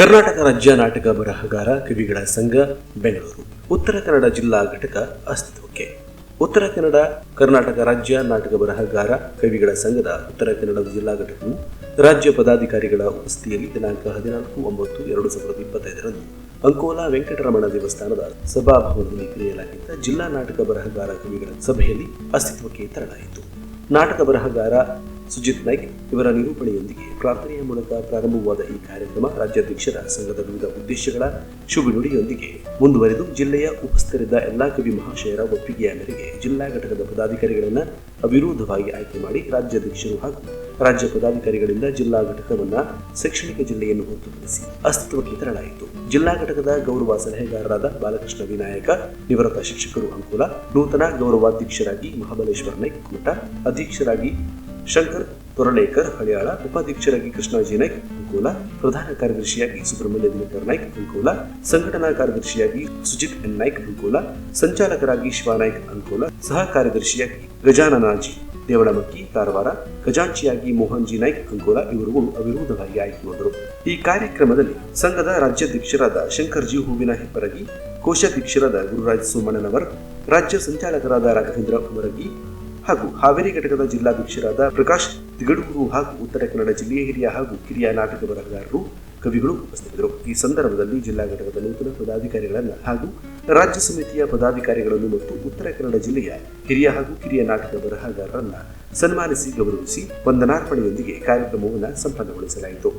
ಕರ್ನಾಟಕ ರಾಜ್ಯ ನಾಟಕ ಬರಹಗಾರ ಕವಿಗಳ ಸಂಘ, ಬೆಂಗಳೂರು. ಉತ್ತರ ಕನ್ನಡ ಜಿಲ್ಲಾ ಘಟಕ ಅಸ್ತಿತ್ವಕ್ಕೆ. ಉತ್ತರ ಕನ್ನಡ, ಕರ್ನಾಟಕ ರಾಜ್ಯ ನಾಟಕ ಬರಹಗಾರ ಕವಿಗಳ ಸಂಘದ ಉತ್ತರ ಕನ್ನಡ ಜಿಲ್ಲಾ ಘಟಕವು ರಾಜ್ಯ ಪದಾಧಿಕಾರಿಗಳ ಉಪಸ್ಥಿತಿಯಲ್ಲಿ ದಿನಾಂಕ ಹದಿನಾಲ್ಕು ಒಂಬತ್ತು ಎರಡು ಸಾವಿರದ ಇಪ್ಪತ್ತೈದರಂದು ಅಂಕೋಲಾ ವೆಂಕಟರಮಣ ದೇವಸ್ಥಾನದ ಸಭಾಭವನದಲ್ಲಿ ಕರೆಯಲಾಗಿದ್ದ ಜಿಲ್ಲಾ ನಾಟಕ ಬರಹಗಾರ ಕವಿಗಳ ಸಭೆಯಲ್ಲಿ ಅಸ್ತಿತ್ವಕ್ಕೆ ತರಲಾಯಿತು ನಾಟಕ ಬರಹಗಾರ ಸುಜಿತ್ ನಾಯ್ಕ್ ಇವರ ನಿರೂಪಣೆಯೊಂದಿಗೆ ಪ್ರಾರ್ಥನೆಯ ಮೂಲಕ ಪ್ರಾರಂಭವಾದ ಈ ಕಾರ್ಯಕ್ರಮ ರಾಜ್ಯಾಧ್ಯಕ್ಷರ ಸಂಘದ ವಿವಿಧ ಉದ್ದೇಶಗಳ ಶುಭ ನುಡಿಯೊಂದಿಗೆ ಮುಂದುವರೆದು ಜಿಲ್ಲೆಯ ಉಪಸ್ಥರಿದ್ದ ಎಲ್ಲಾ ಕವಿ ಮಹಾಶಯರ ಒಪ್ಪಿಗೆಯ ಮೇರೆಗೆ ಜಿಲ್ಲಾ ಘಟಕದ ಪದಾಧಿಕಾರಿಗಳನ್ನು ಅವಿರೋಧವಾಗಿ ಆಯ್ಕೆ ಮಾಡಿ ರಾಜ್ಯಾಧ್ಯಕ್ಷರು ಹಾಗೂ ರಾಜ್ಯ ಪದಾಧಿಕಾರಿಗಳಿಂದ ಜಿಲ್ಲಾ ಘಟಕವನ್ನ ಶೈಕ್ಷಣಿಕ ಜಿಲ್ಲೆಯನ್ನು ಹೊರತುಪಡಿಸಿ ಅಸ್ತಿತ್ವಕ್ಕೆ ತರಲಾಯಿತು. ಜಿಲ್ಲಾ ಘಟಕದ ಗೌರವ ಸಲಹೆಗಾರರಾದ ಬಾಲಕೃಷ್ಣ ವಿನಾಯಕ, ನಿವೃತ್ತ ಶಿಕ್ಷಕರು ಅನುಕೂಲ, ನೂತನ ಗೌರವಾಧ್ಯಕ್ಷರಾಗಿ ಮಹಾಬಲೇಶ್ವರ ನಾಯ್ಕ್ ಮಠ ಅಧ್ಯಕ್ಷರಾಗಿ ಶಂಕರ್ ತೊರಳೇಕರ್ ಹಳಿಯಾಳ, ಉಪಾಧ್ಯಕ್ಷರಾಗಿ ಕೃಷ್ಣಾಜಿ ನಾಯ್ಕ್ ಅನುಕೂಲ, ಪ್ರಧಾನ ಕಾರ್ಯದರ್ಶಿಯಾಗಿ ಸುಬ್ರಹ್ಮಣ್ಯ ದಿನಕರ್ ನಾಯ್ಕ್ ಅಂಕೋಲ ಸಂಘಟನಾ ಕಾರ್ಯದರ್ಶಿಯಾಗಿ ಸುಜಿತ್ ಎನ್ ನಾಯ್ಕ ಅಂಕೋಲ ಸಂಚಾಲಕರಾಗಿ ಶಿವಾನಾಯ್ಕ್ ಅಂಕೋಲ ಸಹ ಕಾರ್ಯದರ್ಶಿಯಾಗಿ ಗಜಾನನಾಜಿ ದೇವಳಮಕ್ಕಿ ಕಾರವಾರ ಖಜಾಂಚಿಯಾಗಿ ಮೋಹನ್ಜಿ ನಾಯ್ಕ್ ಅಂಕೋಲ ಇವರುಗಳು ಅವಿರೋಧವಾಗಿ ಆಯ್ಕೆಗೊಂಡರು ಈ ಕಾರ್ಯಕ್ರಮದಲ್ಲಿ ಸಂಘದ ರಾಜ್ಯಾಧ್ಯಕ್ಷರಾದ ಶಂಕರ್ಜಿ ಹೂವಿನ ಹೆಪ್ಪರಗಿ ಕೋಶಾಧ್ಯಕ್ಷರಾದ ಗುರುರಾಜ್ ಸೋಮಣ್ಣನವರ್, ರಾಜ್ಯ ಸಂಚಾಲಕರಾದ ರಾಘವೇಂದ್ರ ಉಮರಗಿ ಹಾಗೂ ಹಾವೇರಿ ಘಟಕದ ಜಿಲ್ಲಾಧ್ಯಕ್ಷರಾದ ಪ್ರಕಾಶ್ ತಿಗಡೂರು ಹಾಗೂ ಉತ್ತರ ಕನ್ನಡ ಜಿಲ್ಲೆಯ ಹಿರಿಯ ಹಾಗೂ ಕಿರಿಯ ನಾಟಕ ಬರಹಗಾರರು ಕವಿಗಳು ಉಪಸ್ಥಿತರಿದ್ದರು ಈ ಸಂದರ್ಭದಲ್ಲಿ ಜಿಲ್ಲಾ ಘಟಕದ ನೂತನ ಪದಾಧಿಕಾರಿಗಳನ್ನು ಹಾಗೂ ರಾಜ್ಯ ಸಮಿತಿಯ ಪದಾಧಿಕಾರಿಗಳನ್ನು ಮತ್ತು ಉತ್ತರ ಕನ್ನಡ ಜಿಲ್ಲೆಯ ಹಿರಿಯ ಹಾಗೂ ಕಿರಿಯ ನಾಟಕ ಬರಹಗಾರರನ್ನು ಸನ್ಮಾನಿಸಿ ಗೌರವಿಸಿ ವಂದನಾರ್ಪಣೆಯೊಂದಿಗೆ ಕಾರ್ಯಕ್ರಮವನ್ನು ಸಂಪನ್ನಗೊಳಿಸಲಾಯಿತು.